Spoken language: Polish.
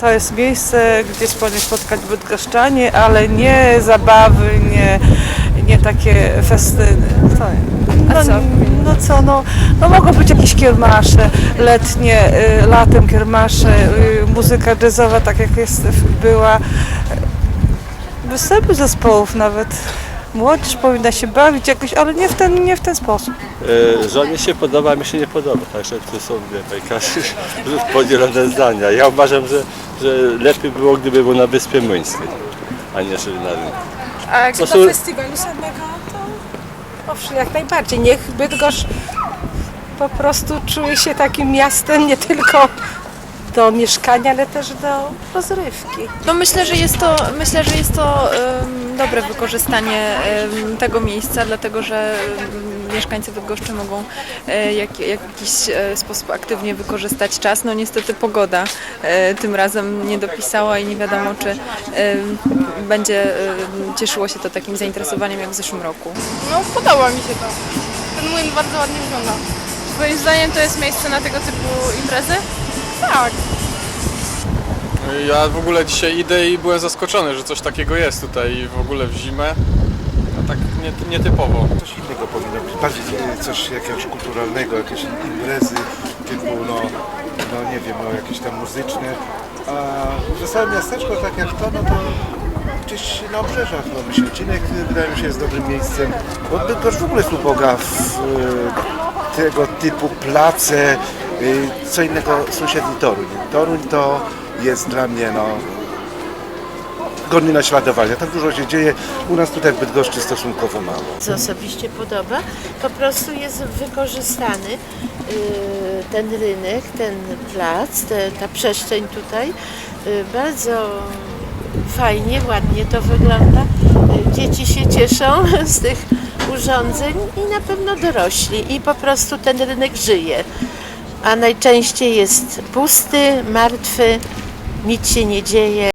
To jest miejsce, gdzie wspólnie spotkać bydgoszczanie, ale nie zabawy, nie, nie takie festyny. To, no, A co? no co, no, no mogą być jakieś kiermasze letnie, y, latem kiermasze, y, muzyka jazzowa, tak jak jest, była. Występy zespołów nawet. Młodzież powinna się bawić jakoś, ale nie w ten, nie w ten sposób. E, Żonie się podoba, a mi się nie podoba, także tu są wie, każdy podzielone zdania. Ja uważam, że, że lepiej było, gdyby był na Wyspie Młyńskiej, a nie że na rynku. A jak To do są- festiwalu samego, to owszem, jak najbardziej. Niech Bydgoszcz po prostu czuje się takim miastem nie tylko do mieszkania, ale też do rozrywki. No myślę, że jest to, myślę, że jest to em, dobre wykorzystanie em, tego miejsca, dlatego że em, mieszkańcy Bydgoszczy mogą e, jak, jak jakiś e, sposób aktywnie wykorzystać czas. No niestety pogoda e, tym razem nie dopisała i nie wiadomo, czy będzie cieszyło się to takim zainteresowaniem jak w zeszłym roku. No podoba mi się to. Ten młyn bardzo ładnie wygląda. Moim zdaniem to jest miejsce na tego typu imprezy? Tak. Ja w ogóle dzisiaj idę i byłem zaskoczony, że coś takiego jest tutaj w ogóle w zimę. A tak nie, nietypowo. Coś innego powinno być, bardziej e, coś jakiegoś kulturalnego, jakieś imprezy typu, no, no nie wiem, no jakieś tam muzyczne. A Wesołe Miasteczko, tak jak to, no to gdzieś na obrzeżach, no Myślecinek wydaje mi się jest dobrym miejscem. Bo Bydgoszcz w ogóle jest uboga w e, tego typu place, co innego sąsiedni Toruń. Toruń to jest dla mnie, no, godny naśladowania. Tam dużo się dzieje. U nas tutaj w Bydgoszczy stosunkowo mało. co osobiście podoba, po prostu jest wykorzystany yy, ten rynek, ten plac, ta przestrzeń tutaj. Yy, Bardzo fajnie, ładnie to wygląda. Dzieci się cieszą z tych urządzeń i na pewno dorośli i po prostu ten rynek żyje. A najczęściej jest pusty, martwy, nic się nie dzieje.